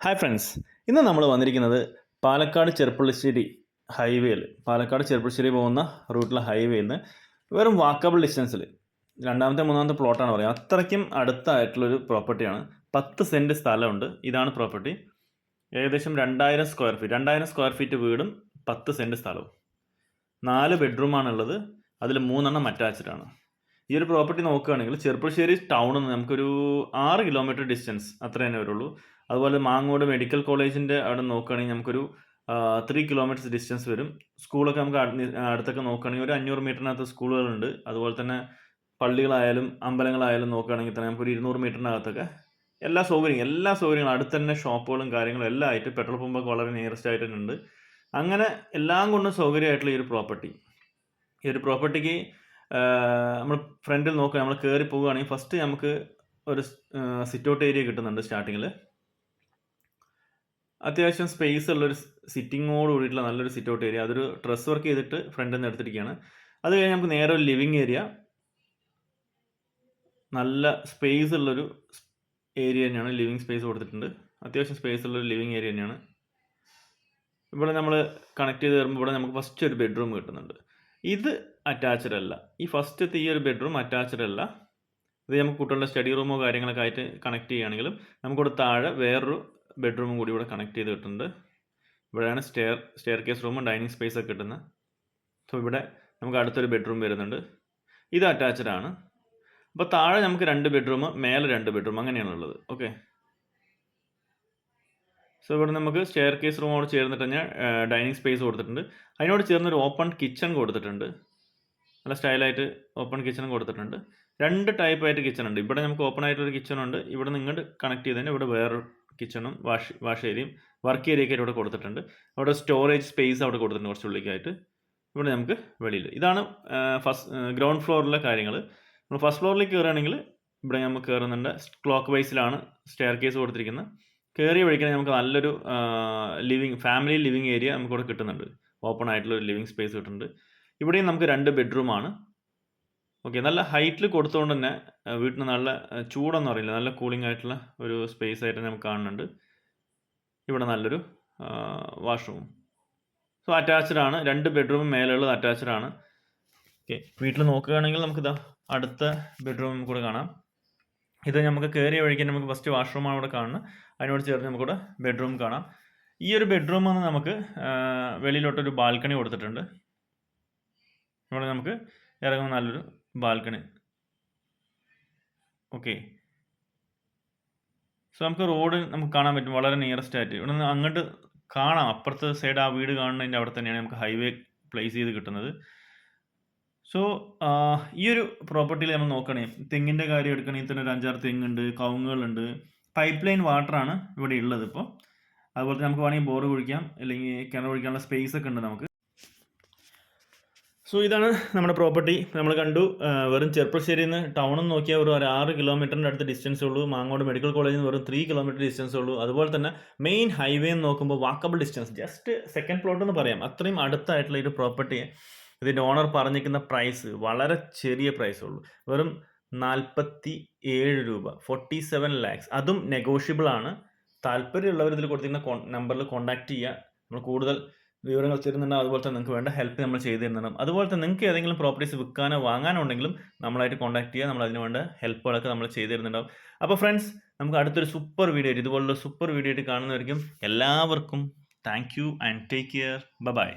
Hi friends ഇന്ന് നമ്മൾ വന്നിരിക്കുന്നത് പാലക്കാട് ചെറുപ്പുളശ്ശേരി ഹൈവേയിൽ പാലക്കാട് ചെറുപ്പുളശ്ശേരി പോകുന്ന റൂട്ടിലെ ഹൈവേയിൽ നിന്ന് വെറും വാക്കബിൾ ഡിസ്റ്റൻസിൽ രണ്ടാമത്തെ മൂന്നാമത്തെ പ്ലോട്ടാണ് പറയുക അത്രയ്ക്കും അടുത്തായിട്ടുള്ളൊരു പ്രോപ്പർട്ടിയാണ് പത്ത് സെന്റ് സ്ഥലമുണ്ട്. ഇതാണ് പ്രോപ്പർട്ടി ഏകദേശം രണ്ടായിരം സ്ക്വയർ ഫീറ്റ് രണ്ടായിരം സ്ക്വയർ ഫീറ്റ് വീടും പത്ത് സെന്റ് സ്ഥലവും. നാല് ബെഡ്റൂമാണുള്ളത് അതിൽ മൂന്നെണ്ണം അറ്റാച്ച്ഡാണ് ഈ ഒരു പ്രോപ്പർട്ടി നോക്കുകയാണെങ്കിൽ ചെറുപ്പുളശ്ശേരി ടൗണിൽ നിന്ന് നമുക്കൊരു ആറ് കിലോമീറ്റർ ഡിസ്റ്റൻസ് അത്ര തന്നെ വരുള്ളൂ. അതുപോലെ മാങ്ങോട് മെഡിക്കൽ കോളേജിന്റെ അവിടെ നോക്കുകയാണെങ്കിൽ നമുക്കൊരു ത്രീ കിലോമീറ്റേഴ്സ് ഡിസ്റ്റൻസ് വരും. സ്കൂളൊക്കെ നമുക്ക് അടുത്തൊക്കെ നോക്കുകയാണെങ്കിൽ ഒരു അഞ്ഞൂറ് മീറ്ററിനകത്ത് സ്കൂളുകളുണ്ട്. അതുപോലെ തന്നെ പള്ളികളായാലും അമ്പലങ്ങളായാലും നോക്കുകയാണെങ്കിൽ തന്നെ നമുക്കൊരു ഇരുന്നൂറ് മീറ്ററിനകത്തൊക്കെ എല്ലാ സൗകര്യങ്ങളും എല്ലാ സൗകര്യങ്ങളും അടുത്ത് തന്നെ ഷോപ്പുകളും കാര്യങ്ങളും എല്ലാം ആയിട്ട് പെട്രോൾ പമ്പൊക്കെ വളരെ നിയറസ്റ്റ് ആയിട്ട് ഉണ്ട്. അങ്ങനെ എല്ലാം കൊണ്ടും സൗകര്യമായിട്ടുള്ള ഈ ഒരു പ്രോപ്പർട്ടി ഈ ഒരു പ്രോപ്പർട്ടിക്ക് നമ്മൾ ഫ്രണ്ടിൽ നോക്കുക നമ്മൾ കയറി പോവുകയാണെങ്കിൽ ഫസ്റ്റ് നമുക്ക് ഒരു സിറ്റ് ഔട്ട് ഏരിയ കിട്ടുന്നുണ്ട് സ്റ്റാർട്ടിങ്ങിൽ അത്യാവശ്യം സ്പേസ് ഉള്ളൊരു സിറ്റിങ്ങോട് കൂടിയിട്ടുള്ള നല്ലൊരു സിറ്റ് ഔട്ട് ഏരിയ അതൊരു ഡ്രസ് വർക്ക് ചെയ്തിട്ട് ഫ്രണ്ടിൽ നിന്ന് എടുത്തിരിക്കുകയാണ് അത് കഴിഞ്ഞ് നമുക്ക് നേരെ ഒരു ലിവിങ് ഏരിയ നല്ല സ്പേസ് ഉള്ളൊരു ഏരിയ തന്നെയാണ്. ലിവിങ് സ്പേസ് കൊടുത്തിട്ടുണ്ട്. അത്യാവശ്യം സ്പേസ് ഉള്ളൊരു ലിവിങ് ഏരിയ തന്നെയാണ്. ഇവിടെ നമ്മൾ കണക്ട് ചെയ്ത് വരുമ്പോൾ ഇവിടെ നമുക്ക് ഫസ്റ്റ് ഒരു ബെഡ്റൂം കിട്ടുന്നുണ്ട്. ഇത് അറ്റാച്ച്ഡ് അല്ല. ഈ ഫസ്റ്റത്തെ ഈ ഒരു ബെഡ്റൂം അറ്റാച്ച്ഡ് അല്ല. ഇത് നമുക്ക് കുട്ടികളുടെ സ്റ്റഡി റൂമോ കാര്യങ്ങളൊക്കെ ആയിട്ട് കണക്ട് ചെയ്യുകയാണെങ്കിലും നമുക്കിവിടെ താഴെ വേറൊരു ബെഡ്റൂമും കൂടി ഇവിടെ കണക്ട് ചെയ്ത് കിട്ടുന്നുണ്ട്. ഇവിടെയാണ് സ്റ്റെയർ സ്റ്റെയർ കേസ് റൂമും ഡൈനിങ് സ്പേസ് ഒക്കെ കിട്ടുന്നത്. സോ ഇവിടെ നമുക്ക് അടുത്തൊരു ബെഡ്റൂം വരുന്നുണ്ട്. ഇത് അറ്റാച്ച്ഡ് ആണ്. അപ്പോൾ താഴെ നമുക്ക് രണ്ട് ബെഡ്റൂം മേലെ രണ്ട് ബെഡ്റൂം അങ്ങനെയാണ് ഉള്ളത്. ഓക്കെ സോ ഇവിടെ നമുക്ക് സ്റ്റെയർ കേസ് റൂമോട് ചേർന്നിട്ട് തന്നെ ഡൈനിങ് സ്പേസ് കൊടുത്തിട്ടുണ്ട്. അതിനോട് ചേർന്ന് ഒരു ഓപ്പൺ കിച്ചൺ കൊടുത്തിട്ടുണ്ട്. നല്ല സ്റ്റൈലായിട്ട് ഓപ്പൺ കിച്ചൺ കൊടുത്തിട്ടുണ്ട്. രണ്ട് ടൈപ്പ് ആയിട്ട് കിച്ചൺ ഉണ്ട്. ഇവിടെ നമുക്ക് ഓപ്പൺ ആയിട്ടൊരു കിച്ചൺ ഉണ്ട്. ഇവിടെ നിങ്ങോട്ട് കണക്ട് ചെയ്തതിന് ഇവിടെ വേറൊരു കിച്ചണും വാഷ് വാഷ് ഏരിയയും വർക്ക് ഏരിയയൊക്കെ ആയിട്ട് ഇവിടെ കൊടുത്തിട്ടുണ്ട്. അവിടെ സ്റ്റോറേജ് സ്പേസ് അവിടെ കൊടുത്തിട്ടുണ്ട് കുറച്ച് ഉള്ളിലേക്കായിട്ട്. ഇവിടെ നമുക്ക് വെളിയിൽ ഇതാണ് ഫസ്റ്റ് ഗ്രൗണ്ട് ഫ്ലോറിലെ കാര്യങ്ങൾ നമ്മൾ ഫസ്റ്റ് ഫ്ലോറിലേക്ക് കയറുകയാണെങ്കിൽ ഇവിടെ നമുക്ക് കയറുന്നുണ്ട് ക്ലോക്ക് വൈസിലാണ് സ്റ്റെയർ കേസ് കൊടുത്തിരിക്കുന്നത് കയറി വഴിക്കാൻ നമുക്ക് നല്ലൊരു ലിവിങ് ഫാമിലി ലിവിങ് ഏരിയ നമുക്കിവിടെ കിട്ടുന്നുണ്ട്. ഓപ്പൺ ആയിട്ടുള്ള ഒരു ലിവിങ് സ്പേസ് കിട്ടുന്നുണ്ട്. ഇവിടെയും നമുക്ക് രണ്ട് ബെഡ്റൂമാണ് ഓക്കെ നല്ല ഹൈറ്റിൽ കൊടുത്തുകൊണ്ട് തന്നെ വീട്ടിന് നല്ല ചൂടൊന്നും അറിയില്ല. നല്ല കൂളിംഗ് ആയിട്ടുള്ള ഒരു സ്പേസ് ആയിട്ട് നമുക്ക് കാണുന്നുണ്ട്. ഇവിടെ നല്ലൊരു വാഷ്റൂം സോ അറ്റാച്ച്ഡ് ആണ്. രണ്ട് ബെഡ്റൂമും മേലുള്ളത് അറ്റാച്ച്ഡ് ആണ്. ഓക്കെ വീട്ടിൽ നോക്കുകയാണെങ്കിൽ നമുക്ക് ഇതാ അടുത്ത ബെഡ്റൂം കൂടെ കാണാം. ഇത് നമുക്ക് കയറിയ വഴിക്ക് നമുക്ക് ഫസ്റ്റ് വാഷ്റൂമാണ് ഇവിടെ കാണുന്നത്. അതിനോട് ചേർന്ന് നമുക്കിവിടെ ബെഡ്റൂം കാണാം. ഈ ഒരു ബെഡ്റൂം നമുക്ക് വെളിയിലോട്ടൊരു ബാൽക്കണി കൊടുത്തിട്ടുണ്ട്. ഇവിടെ നമുക്ക് ഇറങ്ങുന്ന നല്ലൊരു ബാൽക്കണി. ഓക്കെ. സോ നമുക്ക് റോഡ് നമുക്ക് കാണാൻ പറ്റും. വളരെ നിയറസ്റ്റ് ആയിട്ട്. ഇവിടെ നിന്ന് അങ്ങോട്ട് കാണാം. അപ്പുറത്തെ സൈഡ് ആ വീട് കാണുന്നതിന്റെ അവിടെ തന്നെയാണ് നമുക്ക് ഹൈവേ പ്ലേസ് ചെയ്ത് കിട്ടുന്നത്. സോ ഈ ഒരു പ്രോപ്പർട്ടിയിൽ നമ്മൾ നോക്കുകയാണെങ്കിൽ തെങ്ങിന്റെ കാര്യം എടുക്കണമെങ്കിൽ തന്നെ ഒരു അഞ്ചാറ് തെങ്ങുണ്ട് കവുങ്ങുകളുണ്ട്. പൈപ്പ് ലൈൻ വാട്ടറാണ് ഇവിടെ ഉള്ളത് ഇപ്പോൾ അതുപോലെ നമുക്ക് വേണമെങ്കിൽ ബോർ കുഴിക്കാം അല്ലെങ്കിൽ കിണർ കുഴിക്കാനുള്ള സ്പേസ് ഒക്കെ ഉണ്ട് നമുക്ക്. സോ ഇതാണ് നമ്മുടെ പ്രോപ്പർട്ടി നമ്മൾ കണ്ടു വെറും ചെറുപ്പശ്ശേരിയിൽ നിന്ന് ടൗണിൽ നോക്കിയാൽ ഒരു ആറ് കിലോമീറ്ററിന്റെ അടുത്ത് ഡിസ്റ്റൻസ് ഉള്ളൂ. മാങ്ങോട് മെഡിക്കൽ കോളേജിൽ നിന്ന് വെറും ത്രീ കിലോമീറ്റർ ഡിസ്റ്റൻസ് ഉള്ളൂ. അതുപോലെ തന്നെ മെയിൻ ഹൈവേ നോക്കുമ്പോൾ walkable distance just second plot എന്ന് പറയാം. അത്രയും അടുത്തായിട്ടുള്ള ഒരു പ്രോപ്പർട്ടിയെ ഇതിന്റെ ഓണർ പറഞ്ഞിരിക്കുന്ന പ്രൈസ് വളരെ ചെറിയ പ്രൈസേ ഉള്ളൂ. വെറും നാൽപ്പത്തി ഏഴ് രൂപ ഫോർട്ടി സെവൻ ലാക്സ് അതും നെഗോഷ്യബിൾ ആണ്. താല്പര്യമുള്ളവർ ഇതിൽ കൊടുത്തിരിക്കുന്ന നമ്പറിൽ കോൺടാക്ട് ചെയ്യുക. നമ്മൾ കൂടുതൽ വിവരങ്ങൾ തരുന്നുണ്ട്. അതുപോലെ തന്നെ നിങ്ങൾക്ക് വേണ്ട ഹെൽപ്പ് നമ്മൾ ചെയ്തു തരുന്നുണ്ട്. അതുപോലെ തന്നെ നിങ്ങൾക്ക് ഏതെങ്കിലും പ്രോപ്പർട്ടീസ് വിൽക്കാനോ വാങ്ങാനോ ഉണ്ടെങ്കിലും നമ്മളായിട്ട് കോൺടാക്ട് ചെയ്യുക. നമ്മൾ അതിന് വേണ്ട ഹെൽപ്പുകളൊക്കെ നമ്മൾ ചെയ്തു തരുന്നുണ്ടാവും. അപ്പോൾ ഫ്രണ്ട്സ് നമുക്ക് അടുത്തൊരു സൂപ്പർ വീഡിയോ ആയിട്ട് ഇതുപോലുള്ള സൂപ്പർ വീഡിയോ ആയിട്ട് കാണുന്നവർക്കും എല്ലാവർക്കും thank you and take care bye